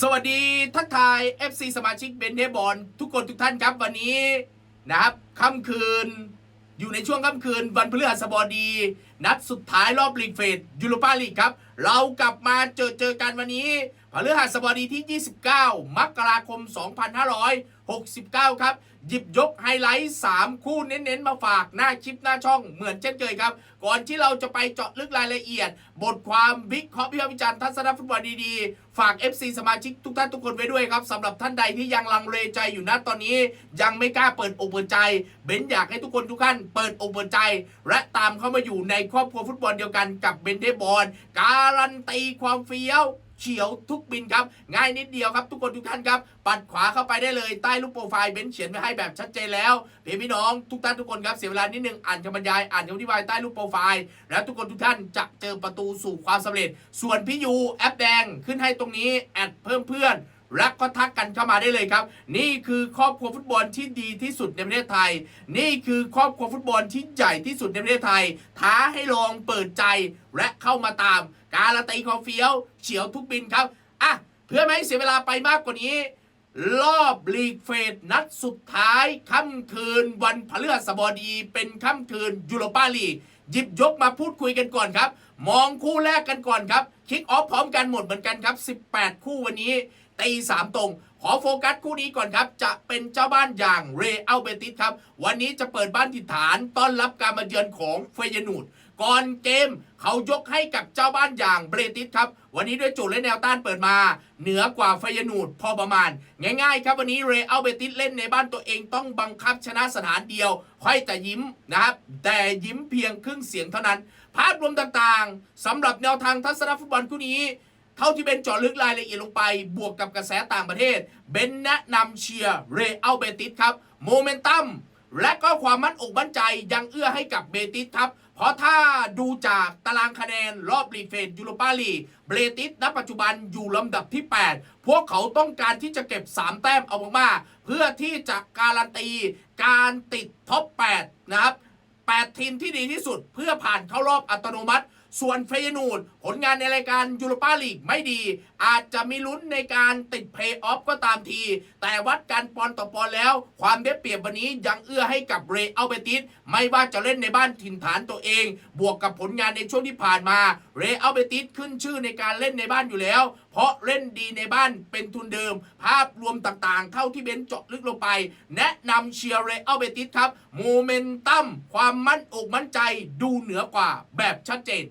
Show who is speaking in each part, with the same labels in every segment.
Speaker 1: สวัสดีทักทาย FC สมาชิกเบนเทบอลทุกคนทุกท่านครับวันนี้นะครับค่ำคืนอยู่ในช่วงค่ำคืนวันพฤหัสบดี นัดสุดท้ายรอบลีกเฟสยูโรปาลีกครับ เรากลับมาเจอเจอกันวันนี้ พฤหัสบดีที่ 29 มกราคม 2569 ครับ หยิบยกไฮไลท์ 3 คู่เน้นๆ มาฝากหน้าคลิปหน้าช่องเหมือนเช่นเคยครับ ก่อนที่เราจะไปเจาะลึกรายละเอียด บทความวิเคราะห์วิพากษ์วิจารณ์ทัศนฟุตบอลดีๆ ฝาก FC สมาชิกทุกท่านทุกคนไว้ด้วยครับสำหรับท่านใดที่ยังลังเลใจอยู่นะตอนนี้ ยังไม่กล้าเปิดอกเปิดใจ เบนอยากให้ทุกคนทุกท่านเปิดอกเปิดใจ และตามเข้ามาอยู่ในครอบครัวฟุตบอลเดียวกันกับเบนเทบอลการันตีความเฟี้ยว เฉียวทุกบินครับ ง่ายนิดเดียวครับทุกคนทุกท่านครับ ปัดขวาเข้าไปได้เลยใต้รูปโปรไฟล์เบนเขียนไว้ให้แบบชัดเจนแล้วเพื่อนพี่น้องทุกท่านทุกคนครับเสียเวลานิดนึงอ่านคำบรรยายอ่านคำอธิบายใต้รูปโปรไฟล์ แล้วทุกคนทุกท่านจะเจอประตูสู่ความสำเร็จ ส่วนพี่ยูแอปแดงขึ้นให้ตรงนี้แอดเพิ่มเพื่อน และก็ทักกันเข้ามาได้เลยครับ นี่คือครอบครัวฟุตบอลที่ดีที่สุดในประเทศไทย นี่คือครอบครัวฟุตบอลที่ใหญ่ที่สุดในประเทศไทย ท้าให้ลองเปิดใจและเข้ามาตาม การันตีความเฟี้ยวเฉียวทุกบินครับอะเพื่อไม่ให้เสียเวลาไปมากกว่านี้รอบลีกเฟสนัดสุดท้าย ค่ำคืนวันพฤหัสบดีเป็นค่ำคืนยูโรปาลีหยิบยกมาพูดคุยกันก่อนครับ มองคู่แรกกันก่อนครับคิกออฟพร้อมกันหมดเหมือนกันครับ 18 คู่วันนี้ ตีสามตรง ขอโฟกัสคู่นี้ก่อนครับ จะเป็นเจ้าบ้านอย่างเรอัลเบติสครับ วันนี้จะเปิดบ้านถิ่นฐานต้อนรับการมาเยือนของเฟยนูดก่อนเกมเขายกให้กับเจ้าบ้านอย่างเบรติสครับ วันนี้ด้วยโจทย์และแนวต้านเปิดมา เหนือกว่าเฟยนูดพอประมาณ ง่ายๆ ครับวันนี้เรอัลเบติสเล่นในบ้านตัวเองต้องบังคับชนะสถานเดียว ค่อยแต่ยิ้มนะครับ แต่ยิ้มเพียงครึ่งเสียงเท่านั้น ภาพรวมต่างๆสำหรับแนวทางทัศนฟุตบอลคู่นี้ เท่าที่เบนเจาะลึกรายละเอียดลงไป บวกกับกระแสต่างประเทศ เบนแนะนำเชียร์เรอัลเบติสครับโมเมนตัมและก็ความมั่นอกมั่นใจยังเอื้อให้กับเบติสครับ เพราะถ้าดูจากตารางคะแนนรอบลีเฟสยูโรปาลีเบติสณปัจจุบันอยู่ลำดับที่ 8 พวกเขาต้องการที่จะเก็บ 3 แต้มเอามากๆเพื่อที่จะการันตี การติดท็อป 8 นะครับ 8 ทีมที่ดีที่สุดเพื่อผ่านเข้ารอบอัตโนมัติ ส่วนเฟยนูดผลงานในรายการยูโรปาลีกไม่ดี อาจจะมีลุ้นในการติดเพย์ออฟก็ตามที แต่วัดกันปอนต่อปอนแล้ว ความได้เปรียบวันนี้ยังเอื้อให้กับเรอัลเบติสไม่ว่าจะเล่นในบ้านถิ่นฐานตัวเอง บวกกับผลงานในช่วงที่ผ่านมา เรอัลเบติสขึ้นชื่อในการเล่นในบ้านอยู่แล้ว เพราะเล่นดีในบ้านเป็นทุนเดิม ภาพรวมต่างๆเข้าที่เบนเจาะลึกลงไป แนะนำเชียร์เรอัลเบติสครับโมเมนตัมความมั่นอกมั่นใจดูเหนือกว่าแบบชัดเจน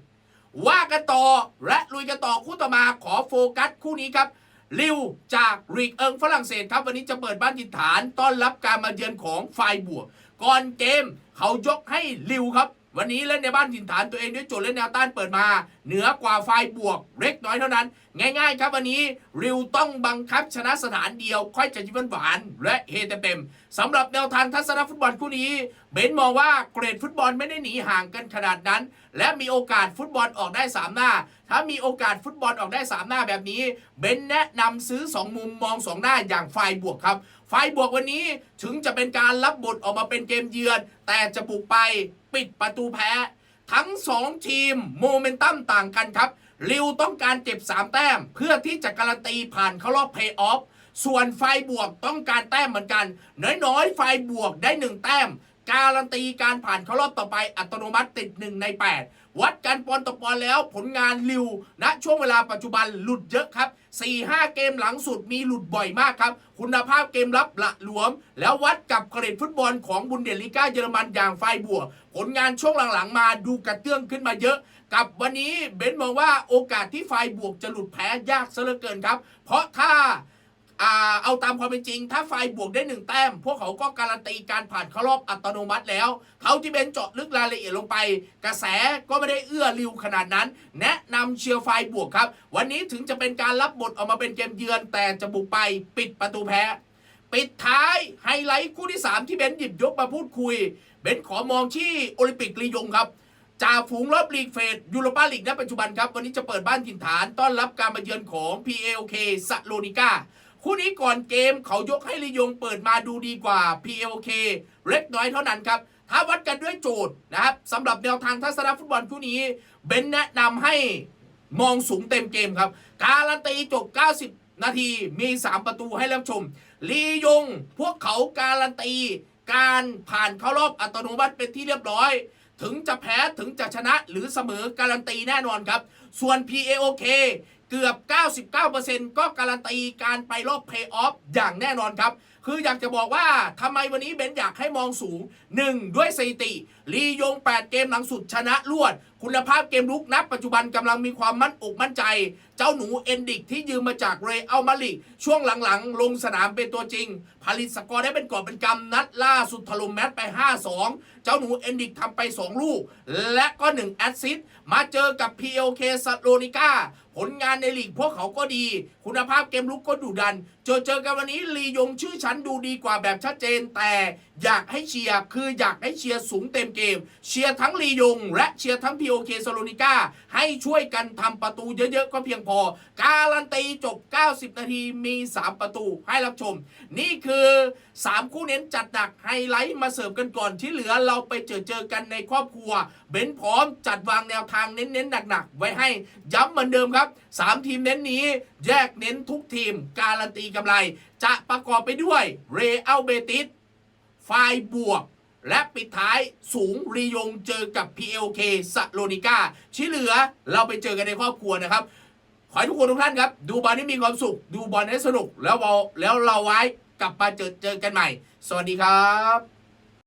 Speaker 1: ว่ากันต่อและลุยกันต่อคู่ต่อมาขอโฟกัสคู่นี้ครับลิวจากรีกเอิงฝรั่งเศสครับ วันนี้จะเปิดบ้านถิ่นฐานต้อนรับการมาเยือนของไฟบวกก่อนเกมเขายกให้ลิวครับ วันนี้เล่นในบ้านถิ่นฐานตัวเองด้วยโจทย์และแนวต้านเปิดมา เหนือกว่าไฟบวกเล็กน้อยเท่านั้น ง่ายๆ ครับวันนี้ริวต้องบังคับชนะสถานเดียว ค่อยจะยิ้มหวานและเฮเต็มๆสำหรับแนวทางทัศนฟุตบอลคู่นี้ เบนมองว่าเกรดฟุตบอลไม่ได้หนีห่างกันขนาดนั้น และมีโอกาสฟุตบอลออกได้ 3 หน้า ถ้ามีโอกาสฟุตบอลออกได้ 3 หน้าแบบนี้ เบนแนะนำซื้อ 2 มุมมอง 2 หน้าอย่างไฟบวกครับไฟบวกวันนี้ถึงจะเป็นการรับบทออกมาเป็นเกมเยือน แต่จะบุกไป ปิดประตูแพ้ ทั้ง 2 ทีมโมเมนตัมต่างกันครับลิวต้องการเก็บ 3 แต้ม เพื่อที่จะการันตีผ่านเข้ารอบเพย์ออฟส่วนไฟบวกต้องการแต้มเหมือนกัน น้อยๆ ไฟบวกได้ 1 แต้ม การันตีการผ่านเข้ารอบต่อไปอัตโนมัติติด 1 ใน 8 วัดกันปอนต่อปอนแล้วผลงานลิวณช่วงเวลาปัจจุบันหลุดเยอะครับ 4-5 เกมหลังสุดมีหลุดบ่อยมากครับ คุณภาพเกมรับละหลวม แล้ววัดกับเกรดฟุตบอลของบุนเดลิก้าเยอรมันอย่างไฟบวกผลงานช่วงหลังๆ มาดูกระเตื้องขึ้นมาเยอะ กับวันนี้เบนมองว่าโอกาสที่ไฟบวกจะหลุดแพ้ยากซะเหลือเกินครับ เพราะถ้า เอาตามความเป็นจริง ถ้าไฟบวกได้หนึ่งแต้ม พวกเขาก็การันตีการผ่านเข้ารอบอัตโนมัติแล้วเท่าที่เบนเจาะลึกรายละเอียดลงไป กระแสก็ไม่ได้เอื้อริวขนาดนั้น แนะนำเชียร์ไฟบวกครับ วันนี้ถึงจะเป็นการรับบทออกมาเป็นเกมเยือน แต่จะบุกไปปิดประตูแพ้ ปิดท้ายไฮไลท์คู่ที่ 3 ที่เบนหยิบยกมาพูดคุย เบนขอมองที่โอลิมปิกลียงครับจ่าฝูงรอบลีกเฟสยูโรปาลีกณปัจจุบันครับ วันนี้จะเปิดบ้านถิ่นฐานต้อนรับการมาเยือนของ PLK ซาโลนิก้า คู่นี้ก่อนเกมเขายกให้ลียงเปิดมาดูดีกว่า PLK เล็กน้อยเท่านั้นครับ ถ้าวัดกันด้วยโจทย์นะครับสำหรับแนวทางทัศนฟุตบอลคู่นี้ เบนแนะนำให้มองสูงเต็มเกมครับ การันตีจบ 90 นาทีมี 3 ประตูให้รับชม ลียงพวกเขาการันตี การผ่านเข้ารอบอัตโนมัติเป็นที่เรียบร้อย ถึงจะแพ้ถึงจะชนะหรือเสมอการันตีแน่นอนครับ ส่วน PAOK เกือบ 99%ก็การันตีการไปรอบเพย์ออฟอย่างแน่นอนครับ คืออยากจะบอกว่าทำไมวันนี้เบนซ์อยากให้มองสูง 1. ด้วยสถิติลียง 8 เกมหลังสุดชนะรวด คุณภาพเกมลุกนับปัจจุบันกำลังมีความมั่นอกมั่นใจ เจ้าหนูเอนดิกที่ยืมมาจากเรอัลมาริช่วงหลังๆ ลงสนามเป็นตัวจริง ผลิตสกอร์ได้เป็นกอบเป็นกำนัดล่าสุดถล่มแมตช์ไป 5-2 เจ้าหนูเอนดิกทำไป 2 ลูก และก็ 1 แอสซิสต์มาเจอกับ PLK ซาโลนิก้าผลงานในลีกพวกเขาก็ดี คุณภาพเกมลุกก็ดุดัน เจอเจอกันวันนี้ลียงชื่อฉันดูดีกว่าแบบชัดเจนแต่ อยากให้เชียร์คืออยากให้เชียร์สูงเต็มเกม เชียร์ทั้งลียง และเชียร์ทั้ง POK ซาโลนิก้าให้ช่วยกันทำประตูเยอะๆ ก็เพียงพอ การันตีจบ 90 นาทีมี 3 ประตูให้รับชม นี่คือ 3 คู่เน้นจัดหนักไฮไลท์มาเสิร์ฟกันก่อนที่เหลือเราไปเจอเจอกันในครอบครัว เบนพร้อมจัดวางแนวทางเน้นๆหนักๆ ไว้ให้ย้ำเหมือนเดิมครับ 3 ทีมเน้นนี้แยกเน้นทุกทีม การันตีกำไร จะประกอบไปด้วยเรอัลเบติส ไฟล์บวก และปิดท้ายสูงรียงเจอกับ PLK สโลนิก้าที่เหลือเราไปเจอกันในครอบครัวนะครับ ขอให้ทุกคนทุกท่านครับ ดูบอลให้มีความสุข ดูบอลให้สนุกแล้วเราแล้วเราไว้กลับมาเจอเจอกันใหม่ สวัสดีครับ